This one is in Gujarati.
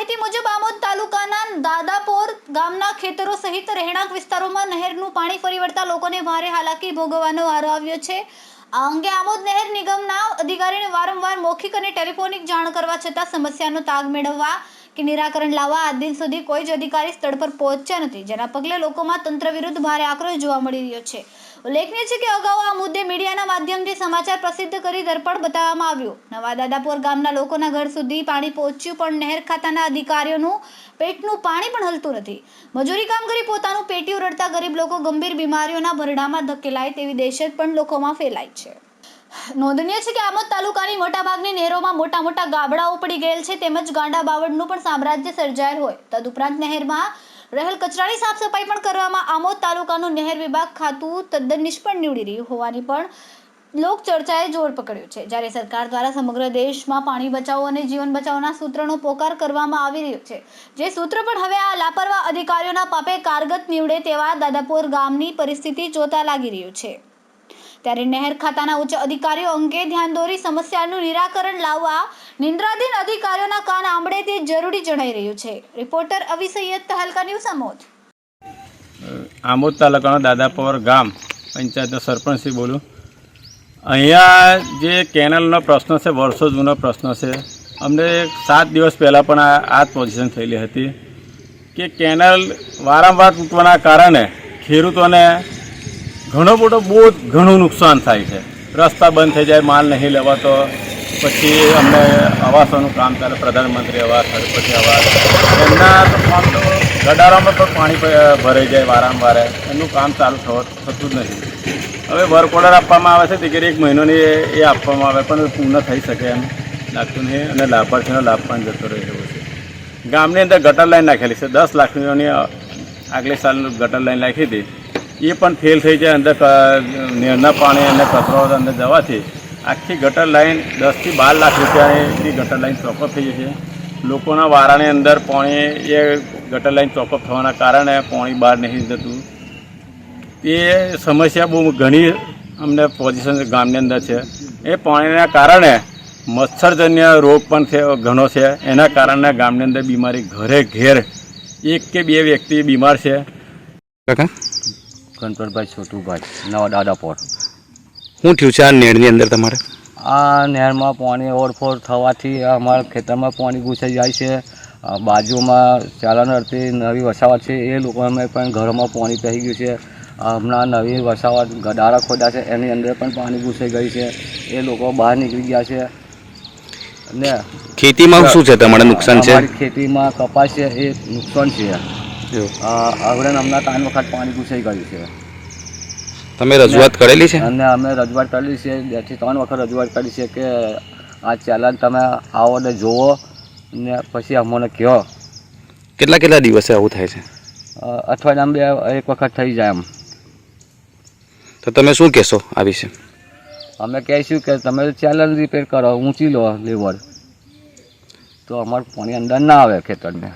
માહિતી મુજબ, આમોદ તાલુકાના દાદાપોર ગામના ખેતરો સહિત રહેણાંક વિસ્તારોમાં નહેરનું પાણી ફરી વળતા લોકોને ભારે હાલાકી ભોગવવાનો વારો આવ્યો છે. આ અંગે આમોદ નહેર નિગમના અધિકારીને વારંવાર મૌખિક અને ટેલિફોનિક જાણ કરવા છતાં સમસ્યાનો તાગ મેળવવા કે નિરાકરણ લાવવા આ દિન સુધી કોઈ જ અધિકારી સ્થળ પર પહોંચ્યા નથી, જેના પગલે લોકોમાં તંત્ર વિરુદ્ધ ભારે આક્રોશ જોવા મળી રહ્યો છે. ઉલ્લેખનીય છે કે અગાઉ આ મુદ્દે મીડિયાના માધ્યમથી સમાચાર પ્રસિદ્ધ કરી દર્પણ બતાવવામાં આવ્યું. નવા દાદાપુર ગામના લોકોના ઘર સુધી પાણી પહોંચ્યું, પણ નહેર ખાતાના અધિકારીઓનું પેટનું પાણી પણ હલતું નથી. મજૂરી કામ કરી પોતાનું પેટીયું રડતા ગરીબ લોકો ગંભીર બીમારીઓના ભરડામાં ધકેલાય તેવી દહેશત પણ લોકોમાં ફેલાય છે. નોંધનીય છે કે આમોદ તાલુકાની મોટાભાગની નહેરોમાં મોટા મોટા ગાબડાઓ પડી ગયેલ છે, તેમજ ગાંડા બાવળનું પણ સામ્રાજ્ય સર્જાયેલ હોય. તદુપરાંત નહેરમાં રહેલ કચરાની સાફ સફાઈ પણ કરવામાં આમોદ તાલુકાનું નહેર વિભાગ ખાતું તદ્દન નિષ્ફળ નીવડી રહ્યું હોવાની પણ લોક ચર્ચાએ જોર પકડ્યું છે. જ્યારે સરકાર દ્વારા સમગ્ર દેશમાં પાણી બચાવો અને જીવન બચાવના સૂત્રનો પોકાર કરવામાં આવી રહ્યો છે. જે સૂત્ર પણ હવે આ લાપરવા અધિકારીઓના પાપે કારગત નીવડે તેવા દાદાપુર ગામની પરિસ્થિતિ જોતા લાગી રહ્યું છે. ત્યારે નહેર ખાતાના ઉચ્ચ અધિકારીઓ અંગે ધ્યાન દોરી સમસ્યાનું નિરાકરણ લાવવા નિંદ્રાધીન અધિકારીઓના કાન આંબળે તે જરૂરી જણાઈ રહ્યું છે. રિપોર્ટર અવી સૈયદ તહલકા ન્યૂઝ આમોદ. આમોદ તાલુકાના દાદાપોર ગામ, પંચાયતનો શ્રી બોલું. અહીંયા જે કેનલનો પ્રશ્ન છે, વર્ષો જૂનો પ્રશ્ન છે, અમને સાત દિવસ પહેલાં પણ આ આ જ પોઝિશન થયેલી હતી કે કેનલ વારંવાર તૂટવાના કારણે ખેડૂતોને ઘણો બધો બહુ ઘણું નુકસાન થાય છે. રસ્તા બંધ થઈ જાય, માલ નહીં લેવાતો. પછી અમને આવાસોનું કામ ચાલે, પ્રધાનમંત્રી આવાસ પછી આવાસ. એમના તો તો ગડારામાં પણ પાણી ભરાઈ જાય વારંવાર. એમનું કામ ચાલુ થતું જ નથી. હવે વર્ક ઓર્ડર આપવામાં આવે છે, દીકરી એક મહિનોની એ આપવામાં આવે, પણ પૂર્ણ થઈ શકે એમ. લાગતું નહીં અને લાભાર્થીનો લાભ પણ જતો રહે એવો છે. ગામની અંદર ગટર લાઈન નાખેલી છે. દસ લાખની આગલે સાલનું ગટર લાઈન નાખી હતી એ પણ ફેલ થઈ જાય અંદર નીરના પાણી અને કચરો અંદર જવાથી. આખી ગટર લાઈન દસથી બાર લાખ રૂપિયાની ગટર લાઈન ચોપઅપ થઈ જશે. લોકોના વારાની અંદર પાણી એ ગટર લાઈન ચોપઅપ થવાના કારણે પાણી બહાર નહીં જતું. એ સમસ્યા બહુ ઘણી અમને પોઝિશન ગામની અંદર છે. એ પાણીના કારણે મચ્છરજન્ય રોગ પણ ઘણો છે. એના કારણે ગામની અંદર બીમારી ઘરે ઘેર એક કે બે વ્યક્તિ બીમાર છે. કાકા? ગણપતભાઈ છોટુભાઈ નવા દાદાપોર શું થયું છે આ નેળની અંદર તમારે? આ નહેરમાં પાણી ઓવરફ્લો થવાથી અમારા ખેતરમાં પાણી ઘૂસાઈ જાય છે. બાજુમાં ચાલન અર્થે નવી વસાવટ છે. એ લોકોને પણ ઘરમાં પાણી પહી ગયું છે. હમણાં નવી વસાવટ ગડારા ખોદા છે. એની અંદર પણ પાણી ઘૂસાઈ ગઈ છે. એ લોકો બહાર નીકળી ગયા છે. ને ખેતીમાં શું છે? તમારે નુકસાન છે? ખેતીમાં કપાસ છે. એ નુકસાન છે. હવે હમણાં ત્રણ વખત પાણી ઘૂસાઈ ગયું છે. તમે રજૂઆત કરેલી છે? અને અમે રજૂઆત કરેલી છે બેથી ત્રણ વખત રજૂઆત કરી છે કે આ ચેલેન્જ તમે આવો ને જુઓ ને પછી અમને કહો. કેટલા કેટલા દિવસે આવું થાય છે? અઠવાડિયામાં બે એક વખત થઈ જાય એમ. તો તમે શું કહેશો આ વિશે? અમે કહીશું કે તમે ચેલેન્જ રિપેર કરો ઊંચી લો લેવર તો અમારું પાણી અંદર ના આવે ખેતરને.